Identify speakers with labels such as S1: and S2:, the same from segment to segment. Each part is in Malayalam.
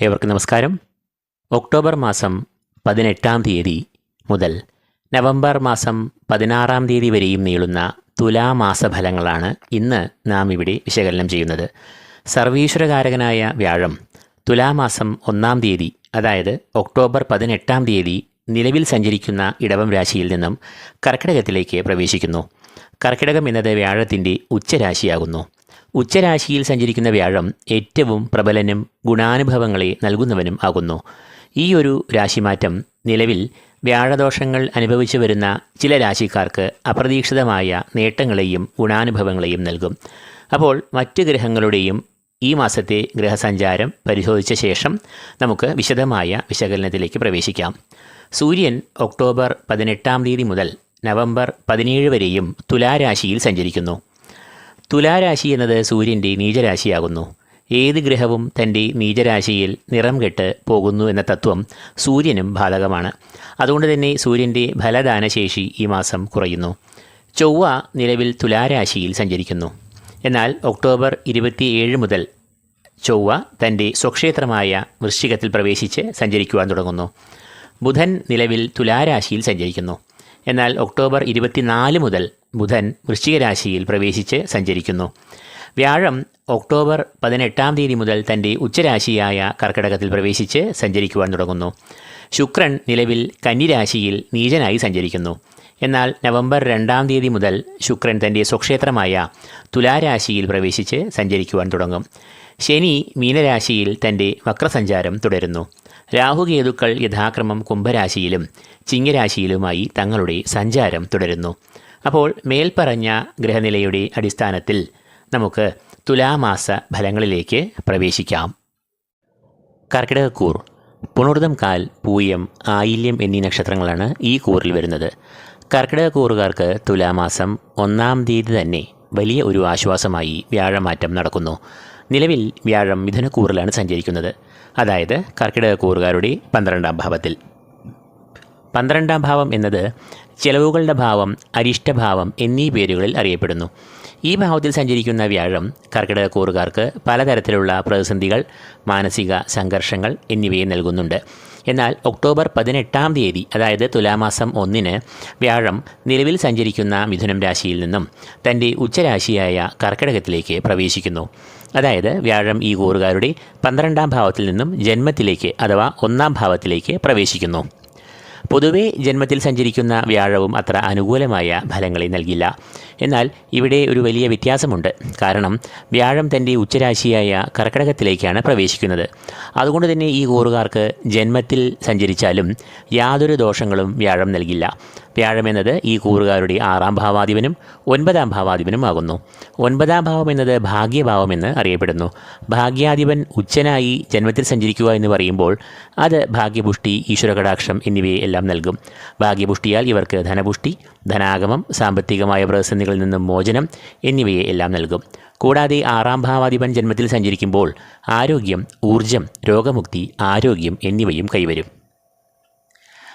S1: ഏവർക്കും നമസ്കാരം. ഒക്ടോബർ മാസം പതിനെട്ടാം തീയതി മുതൽ നവംബർ മാസം പതിനാറാം തീയതി വരെയും നീളുന്ന തുലാമാസഫലങ്ങളാണ് ഇന്ന് നാം ഇവിടെ വിശകലനം ചെയ്യുന്നത്. സർവീശ്വരകാരകനായ വ്യാഴം തുലാമാസം ഒന്നാം തീയതി അതായത് ഒക്ടോബർ പതിനെട്ടാം തീയതി നിലവിൽ സഞ്ചരിക്കുന്ന ഇടവം രാശിയിൽ നിന്നും കർക്കിടകത്തിലേക്ക് പ്രവേശിക്കുന്നു. കർക്കിടകം എന്നത് വ്യാഴത്തിന്റെ ഉച്ചരാശിയാകുന്നു. ഉച്ചരാശിയിൽ സഞ്ചരിക്കുന്ന വ്യാഴം ഏറ്റവും പ്രബലനും ഗുണാനുഭവങ്ങളെ നൽകുന്നവനും ആകുന്നു. ഈ ഒരു രാശിമാറ്റം നിലവിൽ വ്യാഴദോഷങ്ങൾ അനുഭവിച്ചു വരുന്ന ചില രാശിക്കാർക്ക് അപ്രതീക്ഷിതമായ നേട്ടങ്ങളെയും ഗുണാനുഭവങ്ങളെയും നൽകും. അപ്പോൾ മറ്റ് ഗ്രഹങ്ങളുടെയും ഈ മാസത്തെ ഗ്രഹസഞ്ചാരം പരിശോധിച്ച ശേഷം നമുക്ക് വിശദമായ വിശകലനത്തിലേക്ക് പ്രവേശിക്കാം. സൂര്യൻ ഒക്ടോബർ പതിനെട്ടാം തീയതി മുതൽ നവംബർ പതിനേഴ് വരെയും തുലാരാശിയിൽ സഞ്ചരിക്കുന്നു. തുലാരാശി എന്നത് സൂര്യന്റെ നീചരാശിയാകുന്നു. ഏത് ഗ്രഹവും തന്റെ നീചരാശിയിൽ നിറം കെട്ട് പോകുന്നു എന്ന തത്വം സൂര്യനും ബാധകമാണ് അതുകൊണ്ട് തന്നെ സൂര്യന്റെ ഫലദാനശേഷി ഈ മാസം കുറയുന്നു. ചൊവ്വ നിലവിൽ തുലാരാശിയിൽ സഞ്ചരിക്കുന്നു. എന്നാൽ ഒക്ടോബർ ഇരുപത്തിയേഴ് മുതൽ ചൊവ്വ തന്റെ സ്വക്ഷേത്രമായ വൃശ്ചികത്തിൽ പ്രവേശിച്ച് സഞ്ചരിക്കുവാൻ തുടങ്ങുന്നു. ബുധൻ നിലവിൽ തുലാരാശിയിൽ സഞ്ചരിക്കുന്നു. എന്നാൽ ഒക്ടോബർ ഇരുപത്തിനാല് മുതൽ ബുധൻ വൃശ്ചികരാശിയിൽ പ്രവേശിച്ച് സഞ്ചരിക്കുന്നു. വ്യാഴം ഒക്ടോബർ പതിനെട്ടാം തീയതി മുതൽ തന്റെ ഉച്ചരാശിയായ കർക്കിടകത്തിൽ പ്രവേശിച്ച് സഞ്ചരിക്കുവാൻ തുടങ്ങുന്നു. ശുക്രൻ നിലവിൽ കന്നിരാശിയിൽ നീചനായി സഞ്ചരിക്കുന്നു. എന്നാൽ നവംബർ രണ്ടാം തീയതി മുതൽ ശുക്രൻ തന്റെ സ്വക്ഷേത്രമായ തുലാരാശിയിൽ പ്രവേശിച്ച് സഞ്ചരിക്കുവാൻ തുടങ്ങും. ശനി മീനരാശിയിൽ തന്റെ വക്രസഞ്ചാരം തുടരുന്നു. രാഹുകേതുക്കൾ യഥാക്രമം കുംഭരാശിയിലും ചിങ്ങരാശിയിലുമായി തങ്ങളുടെ സഞ്ചാരം തുടരുന്നു. അപ്പോൾ മേൽപ്പറഞ്ഞ ഗ്രഹനിലയുടെ അടിസ്ഥാനത്തിൽ നമുക്ക് തുലാമാസ ഫലങ്ങളിലേക്ക് പ്രവേശിക്കാം. കർക്കിടകക്കൂർ പുണർദം കാൽ പൂയം ആയില്യം എന്നീ നക്ഷത്രങ്ങളാണ് ഈ കൂറിൽ വരുന്നത്. കർക്കിടകക്കൂറുകാർക്ക് തുലാമാസം ഒന്നാം തീയതി തന്നെ വലിയ ഒരു ആശ്വാസമായി വ്യാഴമാറ്റം നടക്കുന്നു. നിലവിൽ വ്യാഴം മിഥുനക്കൂറിലാണ് സഞ്ചരിക്കുന്നത്. അതായത് കർക്കിടകക്കൂറുകാരുടെ പന്ത്രണ്ടാം ഭാവത്തിൽ. പന്ത്രണ്ടാം ഭാവം എന്നത് ചെലവുകളുടെ ഭാവം അരിഷ്ടഭാവം എന്നീ പേരുകളിൽ അറിയപ്പെടുന്നു. ഈ ഭാവത്തിൽ സഞ്ചരിക്കുന്ന വ്യാഴം കർക്കിടകക്കൂറുകാർക്ക് പലതരത്തിലുള്ള പ്രതിസന്ധികൾ മാനസിക സംഘർഷങ്ങൾ എന്നിവയെ നൽകുന്നുണ്ട്. എന്നാൽ ഒക്ടോബർ പതിനെട്ടാം തീയതി അതായത് തുലാമാസം ഒന്നിന് വ്യാഴം നിലവിൽ സഞ്ചരിക്കുന്ന മിഥുനം രാശിയിൽ നിന്നും തന്റെ ഉച്ചരാശിയായ കർക്കിടകത്തിലേക്ക് പ്രവേശിക്കുന്നു. അതായത് വ്യാഴം ഈ കൂറുകാരുടെ പന്ത്രണ്ടാം ഭാവത്തിൽ നിന്നും ജന്മത്തിലേക്ക് അഥവാ ഒന്നാം ഭാവത്തിലേക്ക് പ്രവേശിക്കുന്നു. പൊതുവെ ജന്മത്തിൽ സഞ്ചരിക്കുന്ന വ്യാഴവും അത്ര അനുകൂലമായ ഫലങ്ങളെ നൽകില്ല. എന്നാൽ ഇവിടെ ഒരു വലിയ വ്യത്യാസമുണ്ട്. കാരണം വ്യാഴം തന്റെ ഉച്ചരാശിയായ കർക്കിടകത്തിലേക്കാണ് പ്രവേശിക്കുന്നത്. അതുകൊണ്ട് തന്നെ ഈ കൂറുകാർക്ക് ജന്മത്തിൽ സഞ്ചരിച്ചാലും യാതൊരു ദോഷങ്ങളും വ്യാഴം നൽകില്ല. വ്യാഴം എന്നത് ഈ കൂറുകാരുടെ ആറാം ഭാവാധിപനും ഒൻപതാം ഭാവാധിപനും ആകുന്നു. ഒൻപതാം ഭാവം എന്നത് ഭാഗ്യഭാവമെന്ന് അറിയപ്പെടുന്നു. ഭാഗ്യാധിപൻ ഉച്ചനായി ജന്മത്തിൽ സഞ്ചരിക്കുക എന്ന് പറയുമ്പോൾ അത് ഭാഗ്യപുഷ്ടി ഈശ്വരകടാക്ഷം എന്നിവയെ എല്ലാം നൽകും. ഭാഗ്യപുഷ്ടിയാൽ ഇവർക്ക് ധനപുഷ്ടി ധനാഗമം സാമ്പത്തികമായ പ്രതിസന്ധികളിൽ നിന്നും മോചനം എന്നിവയെ എല്ലാം നൽകും. കൂടാതെ ആറാം ഭാവാധിപൻ ജന്മത്തിൽ സഞ്ചരിക്കുമ്പോൾ ആരോഗ്യം ഊർജം രോഗമുക്തി ആരോഗ്യം എന്നിവയും കൈവരും.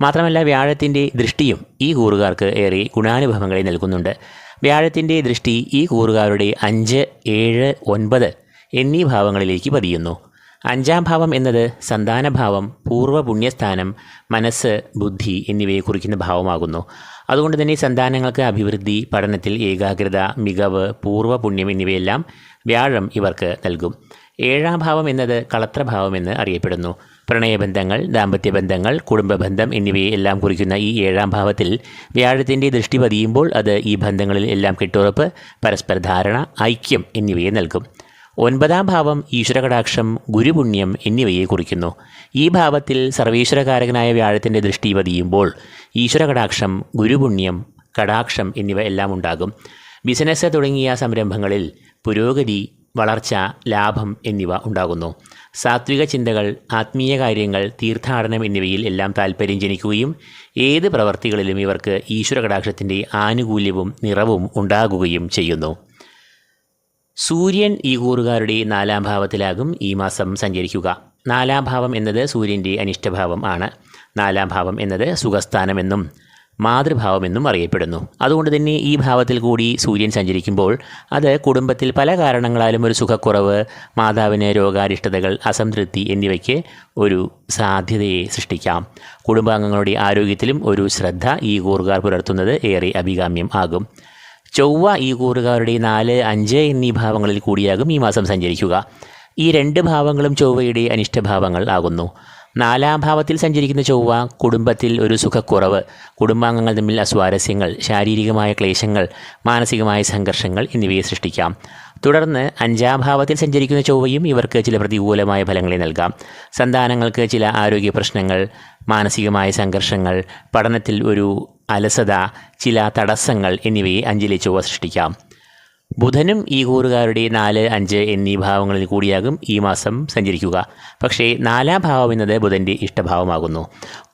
S1: മാത്രമല്ല വ്യാഴത്തിന്റെ ദൃഷ്ടിയും ഈ കൂറുകാർക്ക് ഏറെ ഗുണാനുഭവങ്ങളെ നൽകുന്നുണ്ട്. വ്യാഴത്തിന്റെ ദൃഷ്ടി ഈ കൂറുകാരുടെ അഞ്ച് ഏഴ് ഒൻപത് എന്നീ ഭാവങ്ങളിലേക്ക് പതിയുന്നു. അഞ്ചാം ഭാവം എന്നത് സന്താനഭാവം പൂർവ പുണ്യസ്ഥാനം മനസ്സ് ബുദ്ധി എന്നിവയെ കുറിക്കുന്ന ഭാവമാകുന്നു. അതുകൊണ്ട് തന്നെ സന്താനങ്ങൾക്ക് അഭിവൃദ്ധി പഠനത്തിൽ ഏകാഗ്രത മികവ് പൂർവ പുണ്യം എന്നിവയെല്ലാം വ്യാഴം ഇവർക്ക് നൽകും. ഏഴാം ഭാവം എന്നത് കളത്രഭാവമെന്ന് അറിയപ്പെടുന്നു. പ്രണയബന്ധങ്ങൾ ദാമ്പത്യബന്ധങ്ങൾ കുടുംബബന്ധം എന്നിവയെ എല്ലാം കുറിക്കുന്ന ഈ ഏഴാം ഭാവത്തിൽ വ്യാഴത്തിന്റെ ദൃഷ്ടി പതിയുമ്പോൾ അത് ഈ ബന്ധങ്ങളിൽ എല്ലാം കെട്ടുറപ്പ് പരസ്പര ധാരണ ഐക്യം എന്നിവയെ നൽകും. ഒൻപതാം ഭാവം ഈശ്വരകടാക്ഷം ഗുരുപുണ്യം എന്നിവയെ കുറിക്കുന്നു. ഈ ഭാവത്തിൽ സർവീശ്വരകാരകനായ വ്യാഴത്തിന്റെ ദൃഷ്ടി പതിയുമ്പോൾ ഈശ്വരകടാക്ഷം ഗുരുപുണ്യം കടാക്ഷം എന്നിവ എല്ലാം ഉണ്ടാകും. ബിസിനസ് തുടങ്ങിയ സംരംഭങ്ങളിൽ പുരോഗതി വളർച്ച ലാഭം എന്നിവ ഉണ്ടാകുന്നു. സാത്വിക ചിന്തകൾ ആത്മീയ കാര്യങ്ങൾ തീർത്ഥാടനം എന്നിവയിൽ എല്ലാം താല്പര്യം ജനിക്കുകയും ഏത് പ്രവർത്തികളിലും ഇവർക്ക് ഈശ്വര കടാക്ഷത്തിന്റെ ആനുകൂല്യവും നിറവും ഉണ്ടാകുകയും ചെയ്യുന്നു. സൂര്യൻ ഈ കൂറുകാരുടെ നാലാം ഭാവത്തിലാകും ഈ മാസം സഞ്ചരിക്കുക. നാലാം ഭാവം എന്നത് സൂര്യന്റെ അനിഷ്ടഭാവം ആണ്. നാലാം ഭാവം എന്നത് സുഖസ്ഥാനമെന്നും മാതൃഭാവമെന്നും അറിയപ്പെടുന്നു. അതുകൊണ്ട് തന്നെ ഈ ഭാവത്തിൽ കൂടി സൂര്യൻ സഞ്ചരിക്കുമ്പോൾ അത് കുടുംബത്തിൽ പല കാരണങ്ങളാലും ഒരു സുഖക്കുറവ് മാതാവിന് രോഗാരിഷ്ടതകൾ അസംതൃപ്തി എന്നിവയ്ക്ക് ഒരു സാധ്യതയെ സൃഷ്ടിക്കാം. കുടുംബാംഗങ്ങളുടെ ആരോഗ്യത്തിലും ഒരു ശ്രദ്ധ ഈ കൂറുകാർ പുലർത്തുന്നത് ഏറെ അഭികാമ്യം ആകും. ചൊവ്വ ഈ കൂറുകാരുടെ നാല് അഞ്ച് എന്നീ ഭാവങ്ങളിൽ കൂടിയാകും ഈ മാസം സഞ്ചരിക്കുക. ഈ രണ്ട് ഭാവങ്ങളും ചൊവ്വയുടെ അനിഷ്ടഭാവങ്ങൾ ആകുന്നു. നാലാം ഭാവത്തിൽ സഞ്ചരിക്കുന്ന ചൊവ്വ കുടുംബത്തിൽ ഒരു സുഖക്കുറവ്. കുടുംബാംഗങ്ങൾ തമ്മിൽ അസ്വാരസ്യങ്ങൾ ശാരീരികമായ ക്ലേശങ്ങൾ മാനസികമായ സംഘർഷങ്ങൾ എന്നിവയെ സൃഷ്ടിക്കാം. തുടർന്ന് അഞ്ചാം ഭാവത്തിൽ സഞ്ചരിക്കുന്ന ചൊവ്വയും ഇവർക്ക് ചില പ്രതികൂലമായ ഫലങ്ങളെ നൽകാം. സന്താനങ്ങൾക്ക് ചില ആരോഗ്യ പ്രശ്നങ്ങൾ മാനസികമായ സംഘർഷങ്ങൾ പഠനത്തിൽ ഒരു അലസത ചില തടസ്സങ്ങൾ എന്നിവയെ അഞ്ചിലെ ചൊവ്വ സൃഷ്ടിക്കാം. ബുധനും ഈ കൂറുകാരുടെ നാല് അഞ്ച് എന്നീ ഭാവങ്ങളിൽ കൂടിയാകും ഈ മാസം സഞ്ചരിക്കുക. പക്ഷേ നാലാം ഭാവം എന്നത് ബുധന്റെ ഇഷ്ടഭാവമാകുന്നു.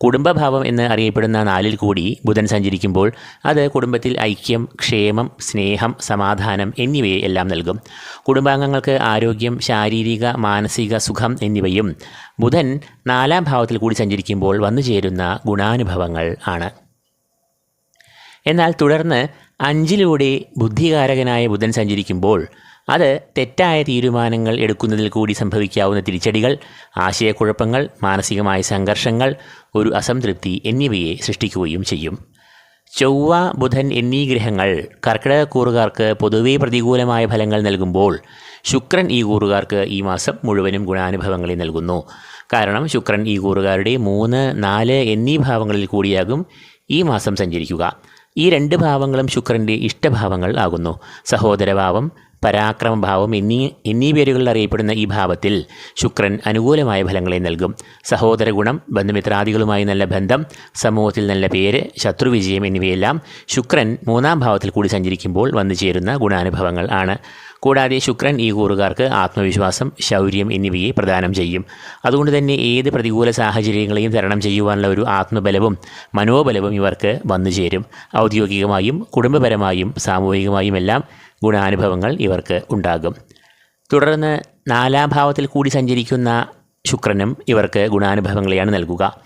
S1: കുടുംബഭാവം എന്ന് അറിയപ്പെടുന്ന നാലിൽ കൂടി ബുധൻ സഞ്ചരിക്കുമ്പോൾ അത് കുടുംബത്തിൽ ഐക്യം ക്ഷേമം സ്നേഹം സമാധാനം എന്നിവയെ എല്ലാം നൽകും. കുടുംബാംഗങ്ങൾക്ക് ആരോഗ്യം ശാരീരിക മാനസിക സുഖം എന്നിവയും ബുധൻ നാലാം ഭാവത്തിൽ കൂടി സഞ്ചരിക്കുമ്പോൾ വന്നു ചേരുന്ന ഗുണാനുഭവങ്ങൾ ആണ്. എന്നാൽ തുടർന്ന് അഞ്ചിലൂടെ ബുദ്ധികാരകനായ ബുധൻ സഞ്ചരിക്കുമ്പോൾ അത് തെറ്റായ തീരുമാനങ്ങൾ എടുക്കുന്നതിൽ കൂടി സംഭവിക്കാവുന്ന തിരിച്ചടികൾ ആശയക്കുഴപ്പങ്ങൾ മാനസികമായ സംഘർഷങ്ങൾ ഒരു അസംതൃപ്തി എന്നിവയെ സൃഷ്ടിക്കുകയും ചെയ്യും. ചൊവ്വ ബുധൻ എന്നീ ഗ്രഹങ്ങൾ കർക്കിടക കൂറുകാർക്ക് പൊതുവേ പ്രതികൂലമായ ഫലങ്ങൾ നൽകുമ്പോൾ ശുക്രൻ ഈ കൂറുകാർക്ക് ഈ മാസം മുഴുവനും ഗുണാനുഭവങ്ങളെ നൽകുന്നു. കാരണം ശുക്രൻ ഈ കൂറുകാരുടെ മൂന്ന് നാല് എന്നീ ഭാവങ്ങളിൽ കൂടിയാകും ഈ മാസം സഞ്ചരിക്കുക. ഈ രണ്ട് ഭാവങ്ങളും ശുക്രന്റെ ഇഷ്ടഭാവങ്ങൾ ആകുന്നു. സഹോദരഭാവം പരാക്രമഭാവം എന്നീ എന്നീ പേരുകളിൽ അറിയപ്പെടുന്ന ഈ ഭാവത്തിൽ ശുക്രൻ അനുകൂലമായ ഫലങ്ങളെ നൽകും. സഹോദര ഗുണം ബന്ധുമിത്രാദികളുമായി നല്ല ബന്ധം സമൂഹത്തിൽ നല്ല പേര് ശത്രുവിജയം എന്നിവയെല്ലാം ശുക്രൻ മൂന്നാം ഭാവത്തിൽ കൂടി സഞ്ചരിക്കുമ്പോൾ വന്നു ചേരുന്ന ഗുണാനുഭവങ്ങൾ ആണ്. കൂടാതെ ശുക്രൻ ഈ കൂറുകാർക്ക് ആത്മവിശ്വാസം ശൗര്യം എന്നിവയെ പ്രദാനം ചെയ്യും. അതുകൊണ്ട് തന്നെ ഏത് പ്രതികൂല സാഹചര്യങ്ങളെയും തരണം ചെയ്യുവാനുള്ള ഒരു ആത്മബലവും മനോബലവും ഇവർക്ക് വന്നു ചേരും. ഔദ്യോഗികമായും കുടുംബപരമായും സാമൂഹികമായും എല്ലാം ഗുണാനുഭവങ്ങൾ ഇവർക്ക് ഉണ്ടാകും. തുടർന്ന് നാലാം ഭാവത്തിൽ കൂടി സഞ്ചരിക്കുന്ന ശുക്രനും ഇവർക്ക് ഗുണാനുഭവങ്ങളെയാണ് നൽകുക.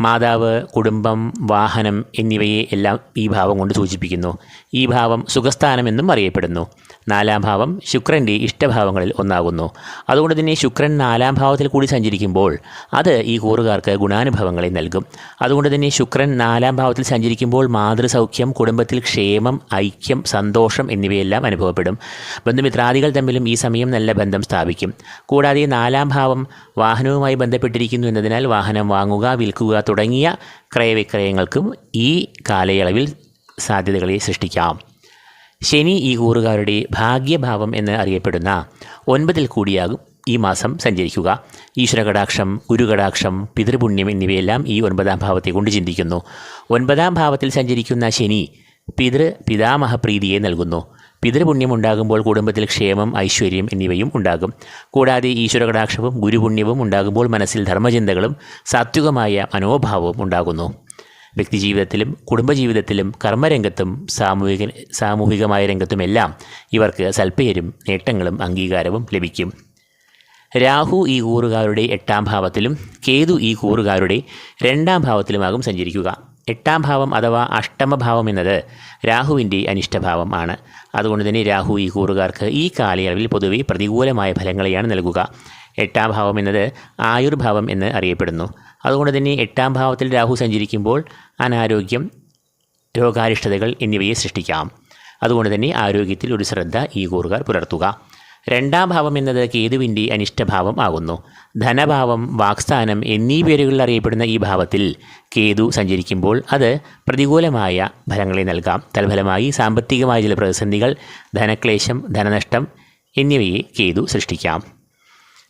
S1: മാതാവ് കുടുംബം വാഹനം എന്നിവയെ എല്ലാം ഈ ഭാവം കൊണ്ട് സൂചിപ്പിക്കുന്നു. ഈ ഭാവം സുഖസ്ഥാനമെന്നും അറിയപ്പെടുന്നു. നാലാം ഭാവം ശുക്രന്റെ ഇഷ്ടഭാവങ്ങളിൽ ഒന്നാകുന്നു. അതുകൊണ്ട് തന്നെ ശുക്രൻ നാലാം ഭാവത്തിൽ കൂടി സഞ്ചരിക്കുമ്പോൾ അത് ഈ കൂറുകാർക്ക് ഗുണാനുഭവങ്ങളെ നൽകും. അതുകൊണ്ട് തന്നെ ശുക്രൻ നാലാം ഭാവത്തിൽ സഞ്ചരിക്കുമ്പോൾ മാതൃസൗഖ്യം കുടുംബത്തിൽ ക്ഷേമം ഐക്യം സന്തോഷം എന്നിവയെല്ലാം അനുഭവപ്പെടും. ബന്ധുമിത്രാദികൾ തമ്മിലും ഈ സമയം നല്ല ബന്ധം സ്ഥാപിക്കും. കൂടാതെ നാലാം ഭാവം വാഹനവുമായി ബന്ധപ്പെട്ടിരിക്കുന്നു എന്നതിനാൽ വാഹനം വാങ്ങുക വിൽക്കുക തുടങ്ങിയ ക്രയവിക്രയങ്ങൾക്കും ഈ കാലയളവിൽ സാധ്യതകളെ സൃഷ്ടിക്കാം. ശനി ഈ കൂറുകാരുടെ ഭാഗ്യഭാവം എന്ന് അറിയപ്പെടുന്ന ഒൻപതിൽ കൂടിയാകും ഈ മാസം സഞ്ചരിക്കുക. ഈശ്വരകടാക്ഷം ഗുരുകടാക്ഷം പിതൃപുണ്യം എന്നിവയെല്ലാം ഈ ഒൻപതാം ഭാവത്തെ കൊണ്ട് ചിന്തിക്കുന്നു. ഒൻപതാം ഭാവത്തിൽ സഞ്ചരിക്കുന്ന ശനി പിതൃ പിതാമഹപ്രീതിയെ നൽകുന്നു. പിതൃപുണ്യം ഉണ്ടാകുമ്പോൾ കുടുംബത്തിൽ ക്ഷേമം ഐശ്വര്യം എന്നിവയും ഉണ്ടാകും. കൂടാതെ ഈശ്വരകടാക്ഷവും ഗുരുപുണ്യവും ഉണ്ടാകുമ്പോൾ മനസ്സിൽ ധർമ്മചിന്തകളും സാത്വികമായ മനോഭാവവും ഉണ്ടാകുന്നു. വ്യക്തിജീവിതത്തിലും കുടുംബജീവിതത്തിലും കർമ്മരംഗത്തും സാമൂഹിക സാമൂഹികമായ രംഗത്തുമെല്ലാം ഇവർക്ക് സൽപ്പേരും നേട്ടങ്ങളും അംഗീകാരവും ലഭിക്കും. രാഹു ഈ കൂറുകാരുടെ എട്ടാം ഭാവത്തിലും കേതു ഈ കൂറുകാരുടെ രണ്ടാം ഭാവത്തിലുമാകും സഞ്ചരിക്കുക. എട്ടാം ഭാവം അഥവാ അഷ്ടമഭാവം എന്നത് രാഹുവിന്റെ അനിഷ്ടഭാവം ആണ്. അതുകൊണ്ട് തന്നെ രാഹു ഈ കൂറുകാർക്ക് ഈ കാലയളവിൽ പൊതുവെ പ്രതികൂലമായ ഫലങ്ങളെയാണ് നൽകുക. എട്ടാം ഭാവം എന്നത് ആയുർഭാവം എന്ന് അറിയപ്പെടുന്നു. അതുകൊണ്ട് തന്നെ എട്ടാം ഭാവത്തിൽ രാഹു സഞ്ചരിക്കുമ്പോൾ അനാരോഗ്യം രോഗാരിഷ്ടതകൾ എന്നിവയെ സൃഷ്ടിക്കാം. അതുകൊണ്ട് തന്നെ ആരോഗ്യത്തിൽ ഒരു ശ്രദ്ധ ഈ കൂറുകാർ പുലർത്തുക. രണ്ടാം ഭാവം എന്നത് കേതുവിന്റെ അനിഷ്ടഭാവം ആകുന്നു. ധനഭാവം വാക്സ്ഥാനം എന്നീ പേരുകളിൽ അറിയപ്പെടുന്ന ഈ ഭാവത്തിൽ കേതു സഞ്ചരിക്കുമ്പോൾ അത് പ്രതികൂലമായ ഫലങ്ങളെ നൽകാം. തൽഫലമായി സാമ്പത്തികമായ ചില പ്രതിസന്ധികൾ ധനക്ലേശം ധനനഷ്ടം എന്നിവയെ കേതു സൃഷ്ടിക്കാം.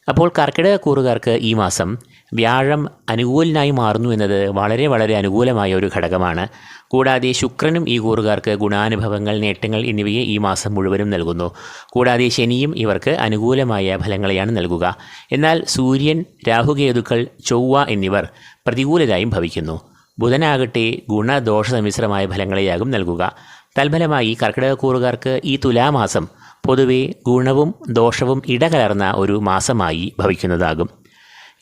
S1: അപ്പോൾ കർക്കിടക കൂറുകാർക്ക് ഈ മാസം വ്യാഴം അനുകൂലനായി മാറുന്നു എന്നത് വളരെ വളരെ അനുകൂലമായ ഒരു ഘടകമാണ്. കൂടാതെ ശുക്രനും ഈ കൂറുകാർക്ക് ഗുണാനുഭവങ്ങൾ നേട്ടങ്ങൾ എന്നിവയെ ഈ മാസം മുഴുവനും നൽകുന്നു. കൂടാതെ ശനിയും ഇവർക്ക് അനുകൂലമായ ഫലങ്ങളെയാണ് നൽകുക. എന്നാൽ സൂര്യൻ രാഹുകേതുക്കൾ ചൊവ്വ എന്നിവർ പ്രതികൂലരായും ഭവിക്കുന്നു. ബുധനാകട്ടെ ഗുണദോഷ സമ്മിശ്രമായ ഫലങ്ങളെയാകും നൽകുക. തൽഫലമായി കർക്കിടക കൂറുകാർക്ക് ഈ തുലാമാസം പൊതുവെ ഗുണവും ദോഷവും ഇടകലർന്ന ഒരു മാസമായി ഭവിക്കുന്നതാകും.